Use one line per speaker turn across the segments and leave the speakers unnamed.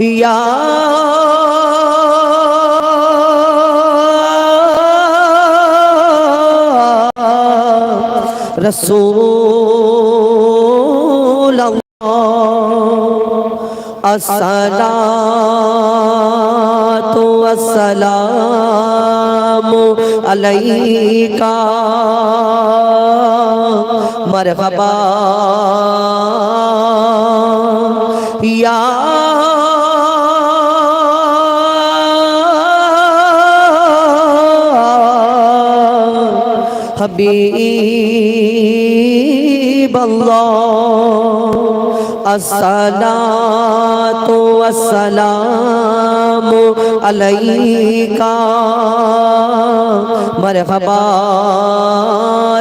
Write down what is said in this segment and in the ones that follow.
يا رسول الله الصلاة والسلام عليك مرحبا হাবিব আল্লাহ। الصلاة والسلام عليك. مرحبا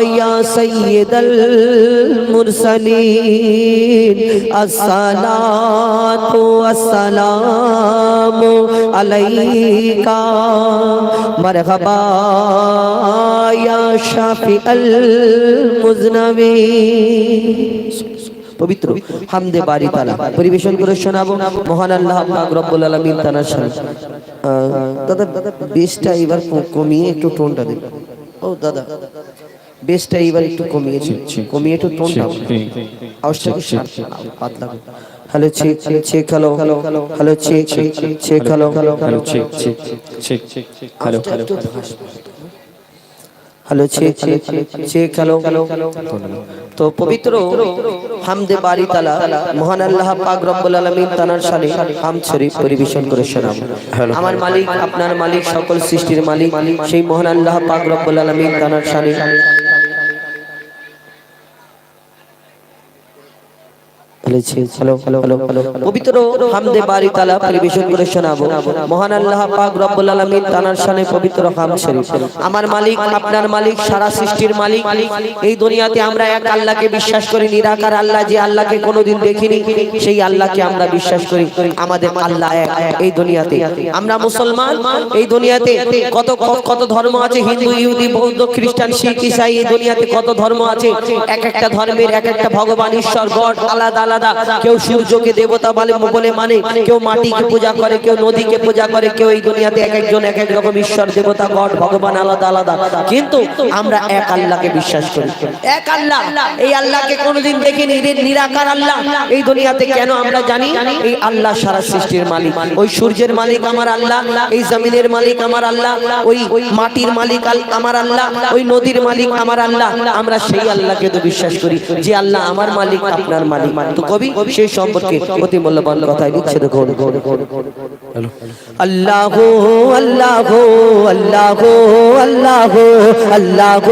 يا سيد المرسلين. الصلاة والسلام عليك. مرحبا يا شافي المذنبين. পবিত্র হামদে বাড়ি তালা পরিবেশন করে শোনাবো। মহান আল্লাহ পাক রব্বুল আলামিন তানার সামনে দাদা বেশটা এবার কমিয়ে একটু টোনটা দিন। ও দাদা বেশটা এবার একটু কমিয়েছে কমিয়ে একটু টোনটা আওয়াজটাকে পাতলা। Hello check check hello hello check check hello hello
check check hello hello
hello check check hello তো পবিত্র হামদে বাড়ি তালা মহান আল্লাহ পাক রব্বুল আলামিন তানার সালে হাম শরীফ পরিবেশন করে শোনাব। আমার মালিক আপনার মালিক সকল সৃষ্টির মালিক সেই মহান আল্লাহ পাক রব্বুল আলামিন তানার শানে শরীফ। আমার মালিক, আপনার মালিক, সারা সৃষ্টির মালিক। এই দুনিয়াতে আমরা এক আল্লাহকে বিশ্বাস করি, নিরাকার আল্লাহ যে আল্লাহকে কোনোদিন দেখিনি, সেই আল্লাহকে আমরা বিশ্বাস করি। আমাদের আল্লাহ এই দুনিয়াতে। আমরা মুসলমান, এই দুনিয়াতে কত কত ধর্ম আছে, হিন্দু, ইহুদি, বৌদ্ধ, খ্রিস্টান, শিখ, ইসাই, এই দুনিয়াতে কত ধর্ম আছে। এক একটা ধর্মের এক একটা ভগবান, ঈশ্বর, গড, আলাদা আলাদা। কেউ সূর্যকে দেবতা বলে বলে মানে কেউ মাটিকে পূজা করে, কেউ নদীকে পূজা করে, কেউ এই দুনিয়াতে এক একজন, এক এক রকম ঈশ্বর, দেবতা, গড, ভগবান আলাদা আলাদা। কিন্তু আমরা এক আল্লাহকে বিশ্বাস করি। এক আল্লাহ। এই আল্লাহকে কোনোদিন দেখিনি নিরাকার আল্লাহ। এই দুনিয়াতে কেন আমরা জানি? এই আল্লাহ সারা সৃষ্টির মালিক। ওই সূর্যের মালিক আমার আল্লাহ, এই জমিনের মালিক আমার আল্লাহ, ওই মাটির মালিক আমার আল্লাহ, ওই নদীর মালিক আমার আল্লাহ। আমরা সেই আল্লাহকে তো বিশ্বাস করি যে আল্লাহ আমার মালিক, আপনার মালিক। তো কবি সেই সম্পর্কে অতি মূল্যবান কথায় লিখছে দেখুন আল্লাহ আল্লাহ আল্লাহ আল্লাহ আল্লাহ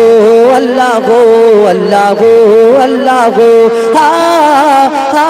আল্লাহ আল্লাহ আল্লাহ হা হা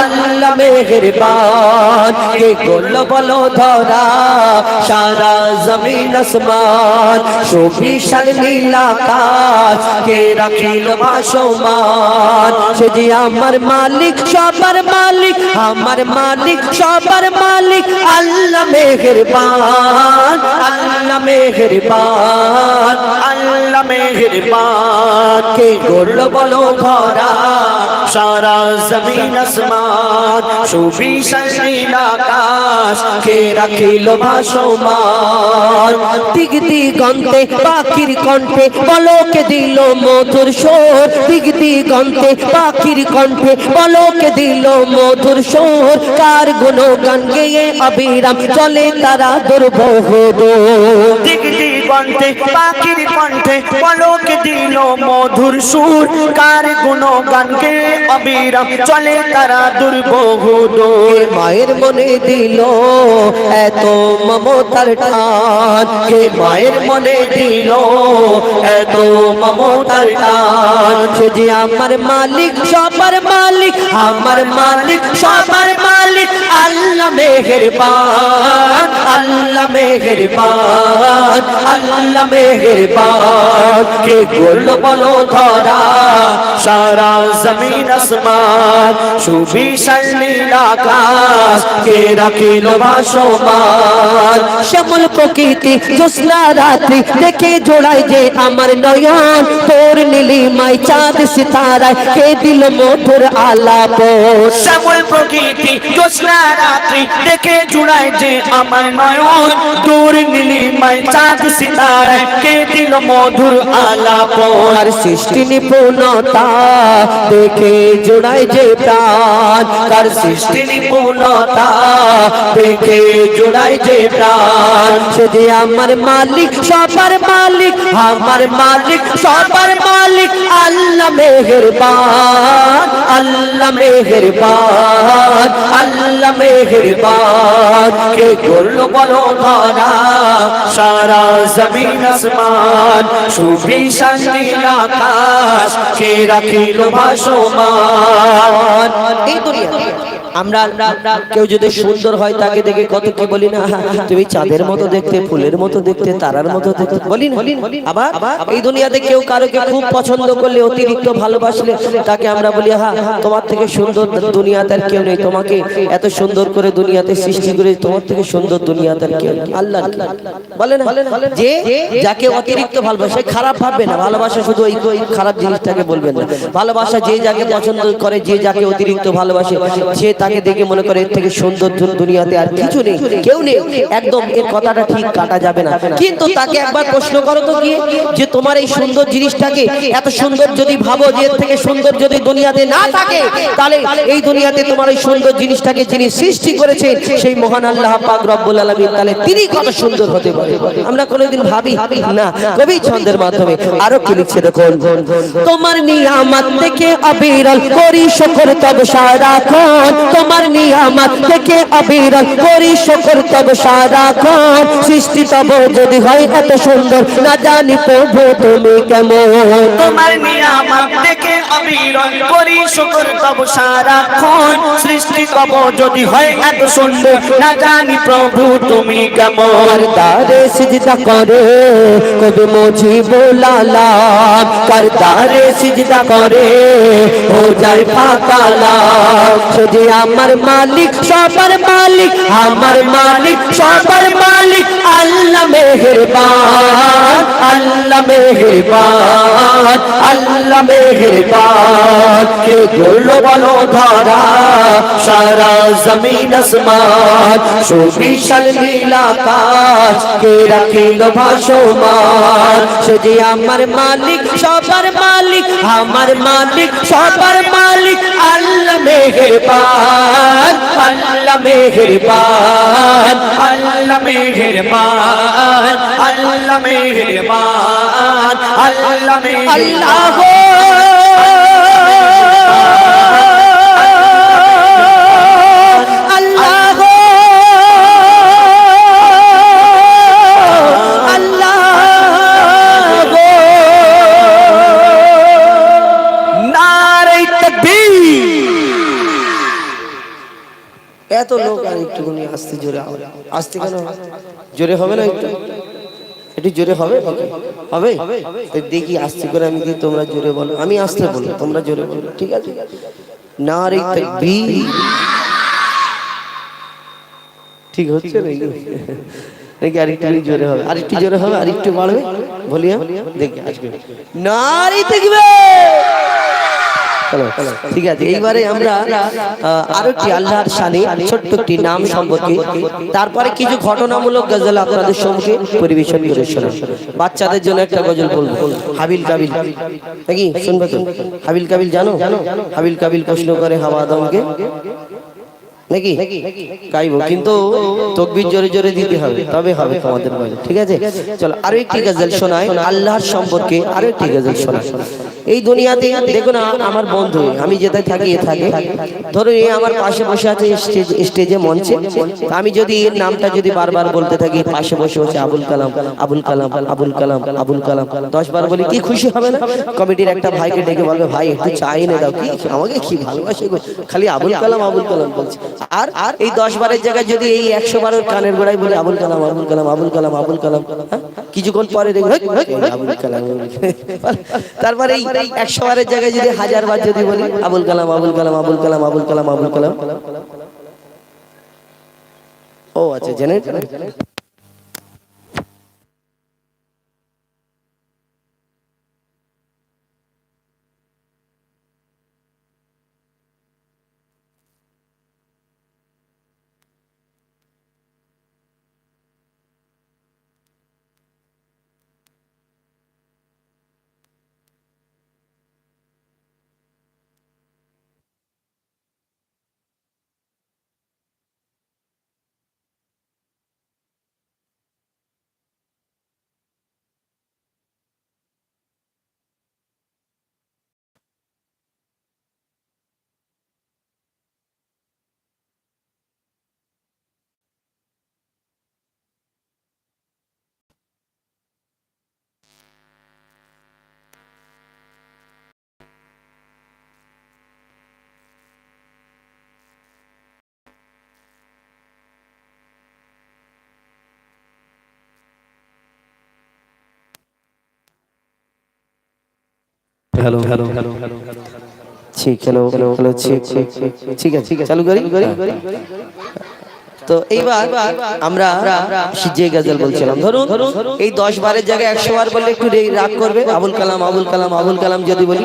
আল্লাহ মেহরবান। কে গোল বলো ধরা, সারা জমিন আসমান, সুবিশাল নীলাকাশ কে রাখিল ভাসমান? সে আমার মালিক সবার মালিক, আমার মালিক, সবার মালিক, আল্লাহ মেহেরবান আল্লাহ মেহেরবান আল্লাহ মেহেরবান। কে করল বলো ধরা সারা জমিন আসমান আকাশ, কে রাখিল ভাসমান। পাখির কণ্ঠে বলকে দিল মধুর সোর দিগ দিগন্তে, পাখির কণ্ঠে বলকে দিল মধুর সোর কার গুণগান গেয়ে অবিরাম চলে তারা দুর্বহ
দিক পাখির কণ্ঠে পলক দিল মধুর সুর কার গুণগানকে অবিরাম চলে তারা দুর্বহু দূর
মায়ের মনে দিল এত মমতার টান? কে মায়ের মনে দিল এত মমতার টান? সে যে আমার মালিক সবার মালিক, আমার মালিক, সবার মালিক। আল্লাহ মেহেরবান আল্লাহ মেহেরবান আল্লাহ মেহেরবান। কে করল বলো ধরা,
সারা জমিন আসমান, সুবিশাল নীল আকাশ। কে রাখিল ভাসমান
শ্যামল প্রকৃতি, জ্যোৎস্না রাত্রি, দেখে জোড়াই যে আমার নয়ন। তোর নীলিমাই চাঁদ সিতারায়, কে দিল মধুর আলাপ।
শ্যামল প্রকৃতি জ্যোৎস্না রাত্রি দেখে জুড়ায় যে আমার নয়ন। দূর নীলিমায় চাঁদ সিতারায় কে দিল মধুর আলাপ।
আর সৃষ্টি নিপুণতা দেখে জোড়াই যে প্রাণ। কার সৃষ্টি নিপুণতা দেখে জোড়াই যে প্রাণ। সে যে আমার মালিক সবার মালিক আমার মালিক সবার মালিক আল্লাহ মেহেরবান। আল্লাহ মেহেরবান আল্লাহ মেহেরবান। কে করল বলো তারা
সারা জমিন আসমান সুবিশাল নীল আকাশ, কে রাখিল ভাসমান।
এই দুনিয়া আমরা কেউ যদি সুন্দর হয় তাকে দেখে কত কি বলি না? তুমি চাঁদের মতো দেখতে, ফুলের মতো দেখতে, তারার মতো দেখতে, বলি আবার এই দুনিয়াতে কেউ কারোকে খুব পছন্দ করলে, অতিরিক্ত ভালোবাসলে, তাকে আমরা বলি হ্যাঁ তোমার থেকে সুন্দর দুনিয়াতে আর কেউ নেই। তোমাকে এত সুন্দর করে দুনিয়াতে সৃষ্টি করে, তোমার থেকে সুন্দর দুনিয়াতে আর কেউ আল্লাহ বলে না? যে যাকে অতিরিক্ত ভালোবাসে খারাপ ভাববে না। ভালোবাসা শুধু ওই ওই খারাপ জিনিসটাকে বলবেন না। ভালোবাসা যে যাকে পছন্দ করে, যে যাকে অতিরিক্ত ভালোবাসে, সে তাকে দেখে মনে করে এর থেকে সুন্দর দুনিয়াতে আর কিছু নেই কেউ নেই। একদম এর কথাটা ঠিক কাটা যাবে না। কিন্তু তাকে একবার প্রশ্ন করো তো গিয়ে যে তোমার এই সুন্দর জিনিসটাকে এত সুন্দর যদি ভাবো যে এর থেকে সুন্দর যদি দুনিয়াতে না থাকে তাহলে এই দুনিয়াতে তোমার এই সুন্দর জিনিসটাকে যিনি সৃষ্টি করেছে সেই মহান আল্লাহ পাক রব্বুল আলামিন তাহলে তিনি কত সুন্দর হতে পারে। আমরা কোনোদিন ভাবি না কবি ছন্দের মাধ্যমে। আরও কি লিখছে দেখুন? তোমার নিয়ামত থেকে অবিরল করি শুকর তব সারাক্ষণ তোমার নিয়ামত থেকে অবিরল করি শুকর তব সারাক্ষণ সৃষ্টি তব যদি হয় এত সুন্দর না জানি প্রভু তুমি কেমন।
তোমার নিয়ামত দেখে অবিরল করি শুকর তব সারাক্ষণ সৃষ্টি কব যদি হয় এত সুন্দর না জানি প্রভু তুমি কেমন।
করদারে সিজদা করে কবি মুঝি বোলালাম করদারে সিজদা করে ও যায় পাতালাম। শুধু আমার মালিক, সবার মালিক, আমার মালিক, সবার মালিক, আল্লাহ মেহেরবান আল্লাহ মেহেরবান আল্লাহ মেহেরবান। কে গুলো বলো ধরা? সারা জমিন আসমান, সুবিশাল নীল আকাশ, কে রাখিল ভাসমান? সে আমার মালিক, সবার মালিক, আমার মালিক, সবার মালিক, আল্লাহ মেহেরবান। মেহেরবান
আল্লাহ মেহেরবান আল্লাহ মেহেরবান আল্লাহ মেহেরবান
আল্লাহ আল্লাহ একটুখানি আসতে জোরে। আসতে কেন? জোরে হবে না একটু? একটু জোরে হবে? হবে। দেখি আসতে করে আমি কি তোমরা জোরে বলো? আমি আসতে বলো তোমরা জোরে বলো ঠিক আছে? না রে ঠিক হচ্ছে নাকি? আরেকটু জোরে হবে? আরেকটু জোরে হবে? আরেকটু বাড়বে? বলিয়া? দেখি আসবে। না রে তাকবীর চলো, ঠিক আছে এইবারে আমরা আহ, আরও একটি আল্লাহর শানে ছোট্ট একটি নাম সম্পর্কে তারপরে কিছু ঘটনামূলক গজল আপনাদের সম্মুখে পরিবেশন করে শোনা বাচ্চাদের জন্য একটা গজল বলব। হাবিল কাবিল। নাকি? শুনবে হাবিল কাবিল জানো? জানো হাবিল কাবিল প্রশ্ন করে হাওয়া আদমকে নাকি? গাইবো কিন্তু তকবির জোরে জোরে দিতে হবে তবে হবে তোমাদের ঠিক আছে? চলো আরও একটি গজল শোনায় আল্লাহর সম্পর্কে আরও একটি গজল শোনায় এই দুনিয়াতে দেখুন আ- আমার বন্ধু আমি যেটা থাকি। থাকে। ধরুন এ আমার পাশে বসে আছে স্টেজে মঞ্চে। আমি যদি এর নামটা যদি বারবার বলতে থাকি পাশে বসে বসে আবুল কালাম আবুল কালাম আবুল কালাম আবুল কালাম দশ বার বলি কি খুশি হবে না? কমিটির একটা ভাইকে ডেকে বলবে ভাই একটু চা এনে দাও কি আমাকে কি ভালোবাসে? খালি আবুল কালাম আবুল কালাম বলছে আর এই দশ বারের জায়গায় যদি এই একশো বারের কানের গোড়ায় বলে আবুল কালাম আবুল কালাম আবুল কালাম আবুল কালাম হ্যাঁ? কিছুক্ষণ পরে দেখবে "হেই, হেই, আবুল কালাম আবুল কালাম।" তারপরে এই একশো বারের জায়গায় যদি হাজার বার যদি বলি আবুল কালাম আবুল কালাম আবুল কালাম আবুল কালাম আবুল কালাম ও আচ্ছা জেনে
হ্যালো হ্যালো হ্যালো
ঠিক হ্যালো হ্যালো। ঠিক ঠিক ঠিক আছে ঠিক আছে। চালু করি? তো এইবার আমরা সিজে গাজল বলছিলাম। ধরুন, এই দশ বারের জায়গায় একশো বার বললে একটু রাগ করবে। আবুল কালাম আবুল কালাম আবুল কালাম যদি বলি।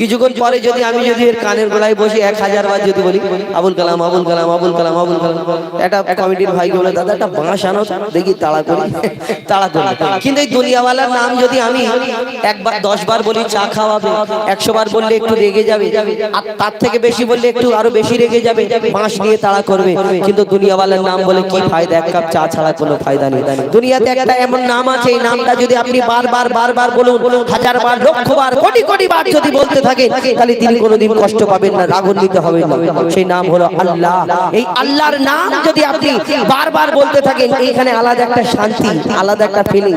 কিছুক্ষণ পরে যদি আমি যদি এর কানের গোড়ায় বসে এক হাজার বার যদি বলি, আবুল কালাম আবুল কালাম আবুল কালাম আবুল কালাম। একটা কমিটির ভাইকে বলে, দাদা, একটা বাঁশ আনো, দেখি তাড়া করি। তাড়া করি। কিন্তু এই দুনিয়াওয়ালার নাম যদি আমি একবার দশ বার বলি, চা খাওয়াবে। একশো বার বললে একটু রেগে যাবে। আর তার থেকে বেশি বললে একটু আরও বেশি রেগে যাবে। বাঁশ নিয়ে তাড়া করবে। কিন্তু দুনিয়াওয়ালার নাম বলে কি ফায়দা? এক কাপ চা ছাড়া কোনো ফায়দা নেই। দুনিয়াতে একটা এমন নাম আছে এই নামটা যদি আপনি বারবার বারবার বলুন হাজার বার লক্ষ বার কোটি কোটি বার যদি বলতে থাকেন তাহলে তিনি কোনোদিন কষ্ট পাবেন না রাগান্বিত হবেন না। সেই নাম হলো আল্লাহ। এই আল্লাহর নাম যদি আপনি বারবার বলতে থাকেন এইখানে আলাদা একটা শান্তি আলাদা একটা ফিলিং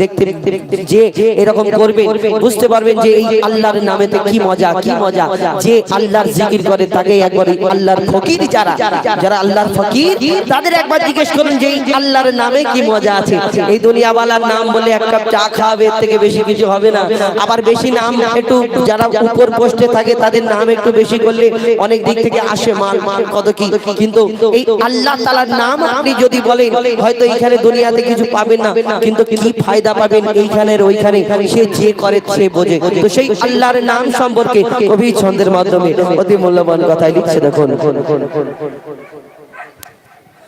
দেখতে দেখতে যে এরকম করবে বুঝতে পারবেন যে এই আল্লাহর নামেতে কি মজা কি মজা। যে আল্লাহর জিকির করে তাকে একবার আল্লাহর ফকির যারা যারা আল্লাহর ফকির তাদের একবার জিজ্ঞেস করুন যে আল্লাহর নামে কি মজা আছে? এই দুনিয়াওয়ালার নাম বলে এক কাপ চা খাওয়াবে, এর থেকে বেশি কিছু হবে না। আবার বেশি নাম একটু যারা উপর পোস্টে থাকে, তাদের নাম একটু বেশি করলে অনেক দিক থেকে আসে মাল মাল কত কি। কিন্তু এই আল্লাহ তালার নাম আপনি যদি বলেন, হয়তো এইখানে দুনিয়াতে কিছু পাবেন না, কিন্তু কি ফায়দা পাবেন এইখানের ওইখানে? সে যে করে, সে বোঝে। তো সেই আল্লাহর নাম সম্পর্কে কবি ছন্দের মাধ্যমে অতি মূল্যবান কথাই লিখছে দেখুন।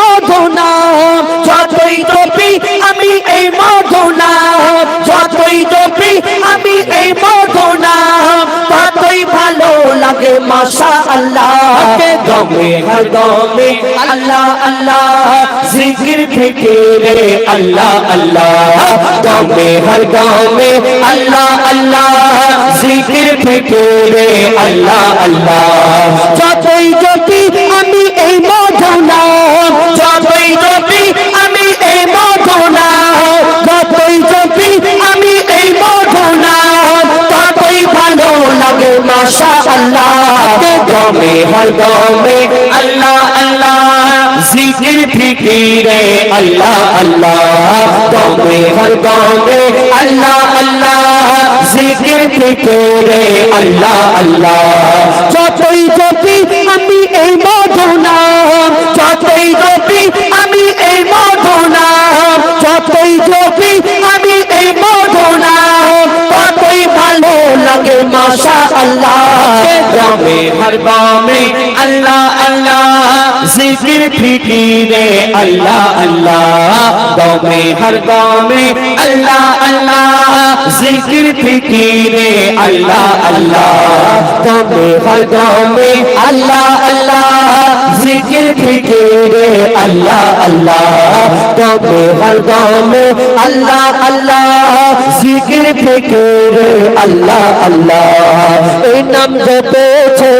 মধুনা যতই জপি আমি এই মধুনা যতই জপি আমি এই মধুনা ততই ভালো লাগে মাশা আল্লাহ দমে দমে আল্লাহ আল্লাহ, জিকির ফিকিরে আল্লাহ আল্লাহ। দমে হর দমে আল্লাহ আল্লাহ, জিকির ফিকিরে আল্লাহ আল্লাহ। মাশা আল্লাহ দমে হর দমে আল্লাহ আল্লাহ জিকির ফিকিরে আল্লাহ আল্লাহ দমে হর দমে আল্লাহ আল্লাহ জিকির ফিকিরে আল্লাহ আল্লাহ যতই জপি আমি
দমে হর দমে আল্লাহ আল্লাহ। জিকির ফিকিরে আল্লাহ আল্লাহ। দমে হর দমে আল্লাহ আল্লাহ। জিকির ফিকিরে আল্লাহ আল্লাহ। দমে হর দমে আল্লাহ আল্লাহ। জিকির ফিকিরে আল্লাহ আল্লাহ। দমে হর দমে আল্লাহ আল্লাহ। জিকির ফিকিরে আল্লাহ আল্লাহ। এই নাম জপেছে ওরে যে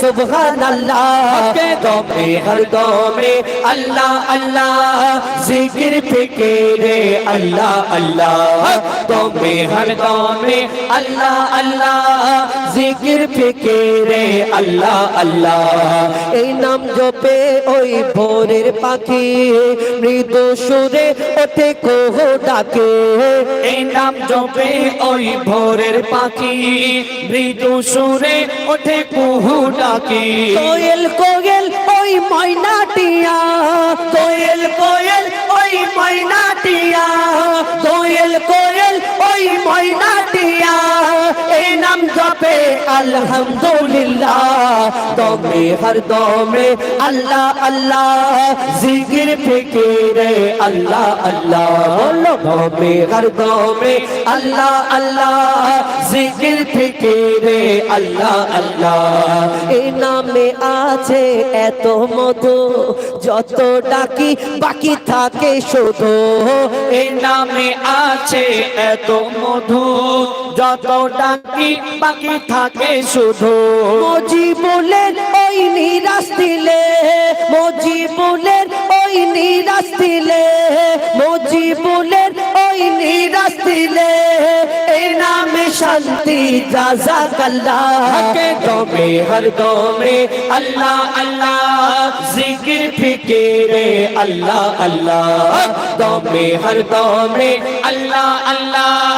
যায় সুবহানাল্লাহ দমে হর দমে, আল্লাহ আল্লাহ। জিকির ফিকিরে, আল্লাহ আল্লাহ। দমে হর দমে, আল্লাহ আল্লাহ। জিকির ফিকিরে, আল্লাহ আল্লাহ। এই নাম জপে ওই ভোরের পাখি। মৃদু সুরে ওঠে কোহ ডাকে। এই নাম জপে ওই ভোরের পাখি। মৃদু সুরে ওঠে কুহু ডাকি। কোয়েল কোয়েল ওই ময়নাটিয়া। কোয়েল কোয়েল ওই ময়নাটিয়া। কোয়েল কোয়েল ওই ময়নাটিয়া। জপে, আলহামদুলিল্লাহ। দমে, হর দমে, আল্লাহ আল্লাহ। জিকির, ফিকিরে, আল্লাহ আল্লাহ। বলো, দমে, হর দমে, আল্লাহ আল্লাহ। জিকির, ফিকিরে, আল্লাহ আল্লাহ। এই নামে আছে এত মধু, যত ডাকি বাকি থাকে শুধু। এই নামে আছে এত মধু, যত ডাকি বাকি থাকে শুধু। মজি বলেন ওই নিরাশ দিলে মজি বলেন ওই নিরাশ দিলে মজি বলেন ওই নিরাশ দিলে এই নামে শান্তি জাজাকাল্লাহ দমে হর দমে আল্লাহ আল্লাহ। জিকির ফিকিরে আল্লাহ আল্লাহ। দমে হর দমে আল্লাহ আল্লাহ।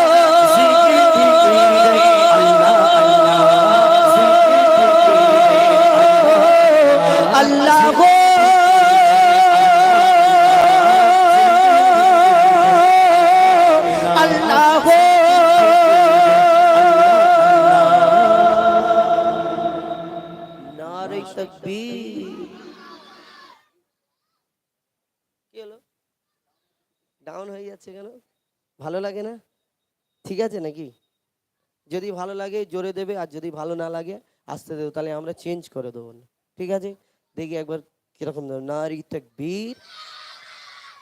ডাউন হয়ে যাচ্ছে কেন? ভালো লাগে না? ঠিক আছে নাকি? যদি ভালো লাগে জোরে দেবে আর যদি ভালো না লাগে আসতে দেবে তাহলে আমরা চেঞ্জ করে দেবো না। ঠিক আছে? দেখি একবার কীরকম নারী বীর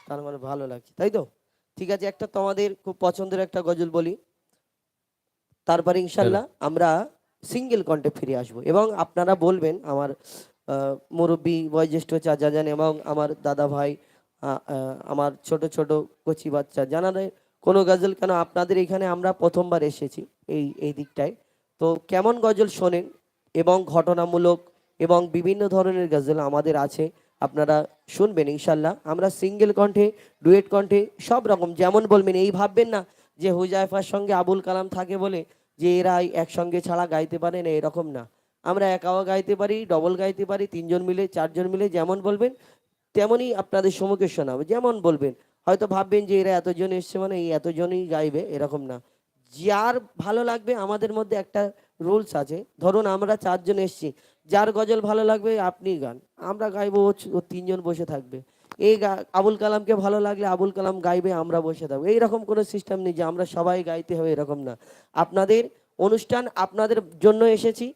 তার মানে ভালো লাগছে তাই তো? ঠিক আছে একটা তোমাদের খুব পছন্দের একটা গজল বলি। তারপরে ইনশাল্লাহ আমরা সিঙ্গেল কণ্ঠে ফিরে আসব এবং আপনারা বলবেন আমার মুরব্বী বয়োজ্যেষ্ঠ চাচা যান এবং আমার দাদা ভাই আমার ছোট ছোট কচি বাচ্চা। জানারে কোনো গজল কেন আপনাদের এখানে আমরা প্রথমবার এসেছি এই এই দিকটায়। তো কেমন গজল শোনেন এবং ঘটনামূলক এবং বিভিন্ন ধরনের গজল আমাদের আছে, আপনারা শুনবেন ইনশাল্লাহ। আমরা সিঙ্গেল কণ্ঠে, ডুয়েট কণ্ঠে সব রকম, যেমন বলবেন, এই ভাববেন না যে হুজাইফার সঙ্গে আবুল কালাম থাকে বলে যে এরা একসঙ্গে ছাড়া গাইতে পারে না, এরকম না। আমরা একাও গাইতে পারি, ডবল গাইতে পারি, তিনজন মিলে, চারজন মিলে, যেমন বলবেন তেমনই আপনাদের সম্মুখে শোনাবো। যেমন বলবেন, হয়তো ভাববেন যে এরা এতজন এসছে মানে এই এতজনই গাইবে, এরকম না। যার ভালো লাগবে আমাদের মধ্যে একটা রুলস আছে, ধরুন আমরা চারজন এসছি, যার গজল ভালো লাগবে আপনি গান। আমরা গাইবো ও তিনজন বসে থাকবে। এই আবুল কালামকে ভালো লাগলে আবুল কালাম গাইবে, আমরা বসে থাকব। এইরকম কোনো সিস্টেম নেই যে আমরা সবাই গাইতে হবে, এরকম না। আপনাদের অনুষ্ঠান আপনাদের জন্য এসেছি।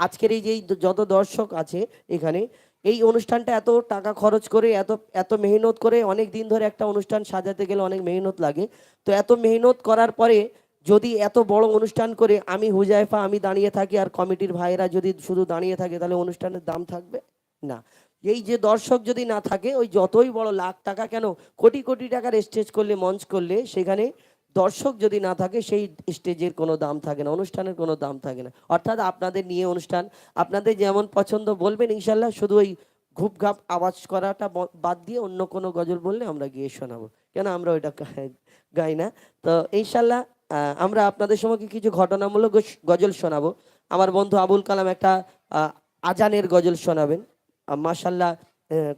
আজকের এই যে যত দর্শক আছে এখানে এই অনুষ্ঠানটা এত টাকা খরচ করে, এত এত মেহনত করে, অনেক দিন ধরে একটা অনুষ্ঠান সাজাতে গেলে অনেক মেহনত লাগে। তো এত মেহনত করার পরে যদি এত বড় অনুষ্ঠান করে আমি হুজাইফা, আমি দাঁড়িয়ে থাকি আর কমিটির ভাইয়েরা যদি শুধু দাঁড়িয়ে থাকে তাহলে অনুষ্ঠানের দাম থাকবে? না। এই যে দর্শক যদি না থাকে, ওই যতই বড় লাখ টাকা কেন, কোটি কোটি টাকার স্টেজ করলে, মঞ্চ করলে, সেখানে দর্শক যদি না থাকে, সেই স্টেজের কোনো দাম থাকে না, অনুষ্ঠানের কোনো দাম থাকে না। অর্থাৎ আপনাদের নিয়ে অনুষ্ঠান, আপনাদের যেমন পছন্দ বলবেন, ইনশাল্লাহ শুধু ওই ঘুপ ঘাপ আওয়াজ করাটা বাদ দিয়ে অন্য কোনো গজল বললে আমরা গিয়ে শোনাবো। কেন আমরা ওইটা গাই না? তো ইনশাল্লাহ আমরা আপনাদের সম্পর্কে কিছু ঘটনামূলক গজল শোনাবো। আমার বন্ধু আবুল কালাম একটা আজানের গজল শোনাবেন। মাশাল্লাহ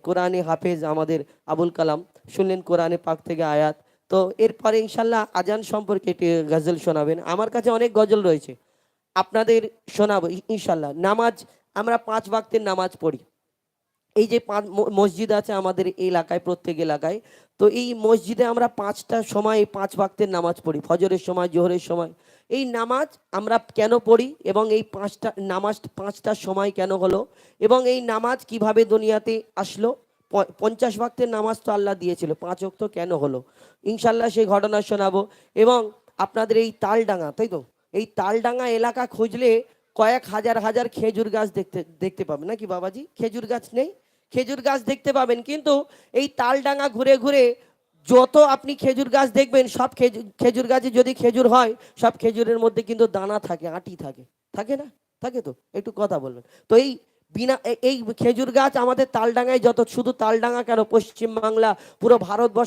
কোরআনে হাফেজ আমাদের আবুল কালাম। শুনলেন কোরআনে পাক থেকে আয়াত। তো এরপরে ইনশাল্লাহ আজান সম্পর্কে একটি গজল শোনাবেন। আমার কাছে অনেক গজল রয়েছে। আপনাদের শোনাবো ইনশাল্লাহ। নামাজ, আমরা পাঁচ ওয়াক্তের নামাজ পড়ি। এই যে পাঁচ মসজিদ আছে আমাদের এলাকায়, প্রত্যেক এলাকায়, তো এই মসজিদে আমরা পাঁচটা সময়, পাঁচ ওয়াক্তের নামাজ পড়ি। ফজরের সময়, জোহরের সময়। এই নামাজ আমরা কেন পড়ি এবং এই পাঁচটা, নামাজ পাঁচটা সময় কেন হলো এবং এই নামাজ কীভাবে দুনিয়াতে আসলো? পঞ্চাশ ভক্তের নামাজ তো আল্লাহ দিয়েছিল, পাঁচ ওয়াক্ত কেন হলো? ইনশাল্লাহ সেই ঘটনা শোনাবো। এবং আপনাদের এই তালডাঙ্গা, তাই তো? এই তালডাঙ্গা এলাকা খুঁজলে কয়েক হাজার হাজার খেজুর গাছ দেখতে দেখতে পাবেন। নাকি বাবাজি? খেজুর গাছ নেই? খেজুর গাছ দেখতে পাবেন, কিন্তু এই তালডাঙ্গা ঘুরে ঘুরে যত আপনি খেজুর গাছ দেখবেন, সব খেজুর খেজুর গাছে যদি খেজুর হয়, সব খেজুরের মধ্যে কিন্তু দানা থাকে, আটি থাকে। থাকে না? থাকে তো? একটু কথা বলবেন। তো এই বিনা এই খেজুর গাছ আমাদের তালডাঙ্গায় যত শুধু তালডাঙ্গা কেন পশ্চিমবাংলা পুরো ভারতবর্ষ